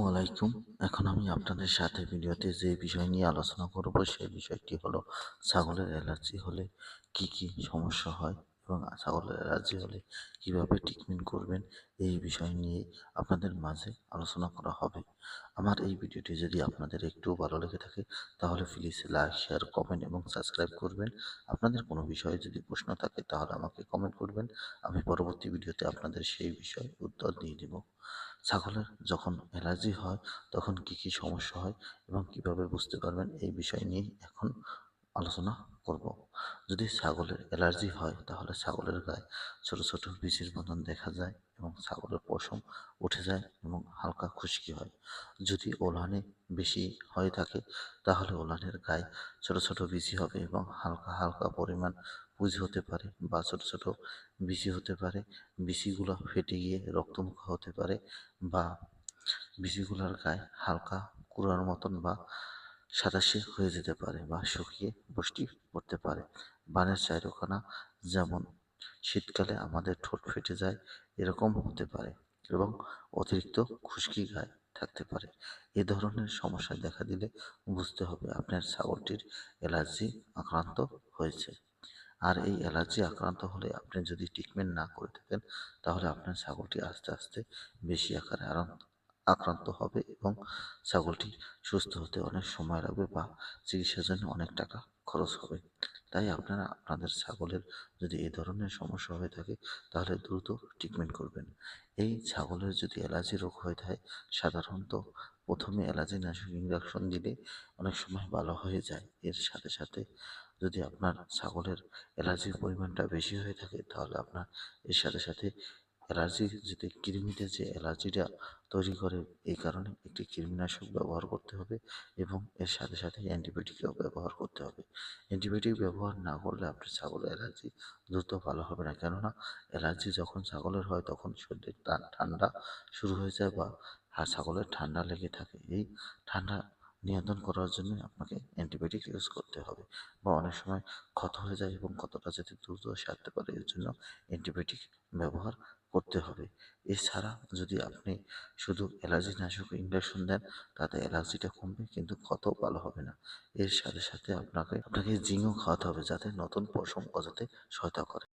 আসসালামু আলাইকুম। এখন আমি আপনাদের সাথে ভিডিওতে যে বিষয় নিয়ে আলোচনা করব, সেই বিষয়টি হলো ছাগলের অ্যালার্জি হলে কি কি সমস্যা হয়? এবং ছাগলের অ্যালার্জি হলে কীভাবে ট্রিটমেন্ট করবেন এই বিষয় নিয়ে আপনাদের মাঝে আলোচনা করা হবে। আমার এই ভিডিওটি যদি আপনাদের একটু ভালো লেগে থাকে, তাহলে প্লিজ লাইক শেয়ার কমেন্ট এবং সাবস্ক্রাইব করবেন। আপনাদের কোনো বিষয়ে যদি প্রশ্ন থাকে, তাহলে আমাকে কমেন্ট করবেন। আমি পরবর্তী ভিডিওতে আপনাদের সেই বিষয়ে উত্তর দিয়ে দেব। ছাগলের যখন অ্যালার্জি হয়, তখন কি কি সমস্যা হয় এবং কীভাবে বুঝতে পারবেন এই বিষয় নিয়ে এখন আলোচনা করব। যদি ছাগলের অ্যালার্জি হয়, তাহলে ছাগলের গায়ে ছোট ছোট বিচির মতন দেখা যায় এবং ছাগলের পশম উঠে যায় এবং হালকা খুশকি হয়। যদি ওলানে বেশি হয়ে থাকে, তাহলে ওলানের গায়ে ছোট ছোট বিচি হবে এবং হালকা হালকা পরিমাণ পুঁজ হতে পারে বা ছোট ছোট বিচি হতে পারে। বিচিগুলো ফেটে গিয়ে রক্তমুখ হতে পারে বা বিচিগুলোর গায়ে হালকা কুড়ার মতন বা সাতাশে হয়ে যেতে পারে বা শুকিয়ে বৃষ্টি পড়তে পারে। বানের চাইরোখানা যেমন শীতকালে আমাদের ঠোঁট ফেটে যায়, এরকম হতে পারে এবং অতিরিক্ত খুশকি গায়ে থাকতে পারে। এ ধরনের সমস্যা দেখা দিলে বুঝতে হবে আপনার ছাগলটির অ্যালার্জি আক্রান্ত হয়েছে। আর এই অ্যালার্জি আক্রান্ত হলে আপনি যদি ট্রিটমেন্ট না করে থাকেন, তাহলে আপনার ছাগলটি আস্তে আস্তে বেশি আকারে আক্রান্ত হবে এবং ছাগলটি সুস্থ হতে অনেক সময় লাগবে বা চিকিৎসার জন্য অনেক টাকা খরচ হবে। তাই আপনারা আপনাদের ছাগলের যদি এই ধরনের সমস্যা হয়ে থাকে, তাহলে দ্রুত ট্রিটমেন্ট করবেন। এই ছাগলের যদি অ্যালার্জি রোগ হয়ে থাকে, সাধারণত প্রথমে অ্যালার্জি নাশক ইঞ্জেকশন দিলে অনেক সময় ভালো হয়ে যায়। এর সাথে সাথে যদি আপনার ছাগলের অ্যালার্জির পরিমাণটা বেশি হয়ে থাকে, তাহলে আপনার এর সাথে সাথে অ্যালার্জি যদি কৃমিতে যে অ্যালার্জিটা তৈরি করে, এই কারণে একটি কৃমিনাশক ব্যবহার করতে হবে এবং এর সাথে সাথে অ্যান্টিবায়োটিকও ব্যবহার করতে হবে। অ্যান্টিবায়োটিক ব্যবহার না করলে আপনার ছাগলের অ্যালার্জি দ্রুত ভালো হবে না। কেননা অ্যালার্জি যখন ছাগলের হয় তখন শরীরে ঠান্ডা শুরু হয়ে যায় বা ছাগলের ঠান্ডা লেগে থাকে। এই ঠান্ডা নিয়ন্ত্রণ করার জন্য আপনাকে অ্যান্টিবায়োটিক ইউজ করতে হবে বা অনেক সময় ক্ষত হয়ে যায় এবং ক্ষতটা যাতে দ্রুত সারতে পারে, এর জন্য অ্যান্টিবায়োটিক ব্যবহার করতে হবে। এছাড়া যদি আপনি শুধু অ্যালার্জি নাশক ইঞ্জেকশন দেন, তাতে অ্যালার্জিটা কমবে, কিন্তু ক্ষত ভালো হবে না। এর সাথে সাথে আপনাকে আপনাকে জিঙ্কও খাওয়াতে হবে যাতে নতুন পশম গজাতে সহায়তা করে।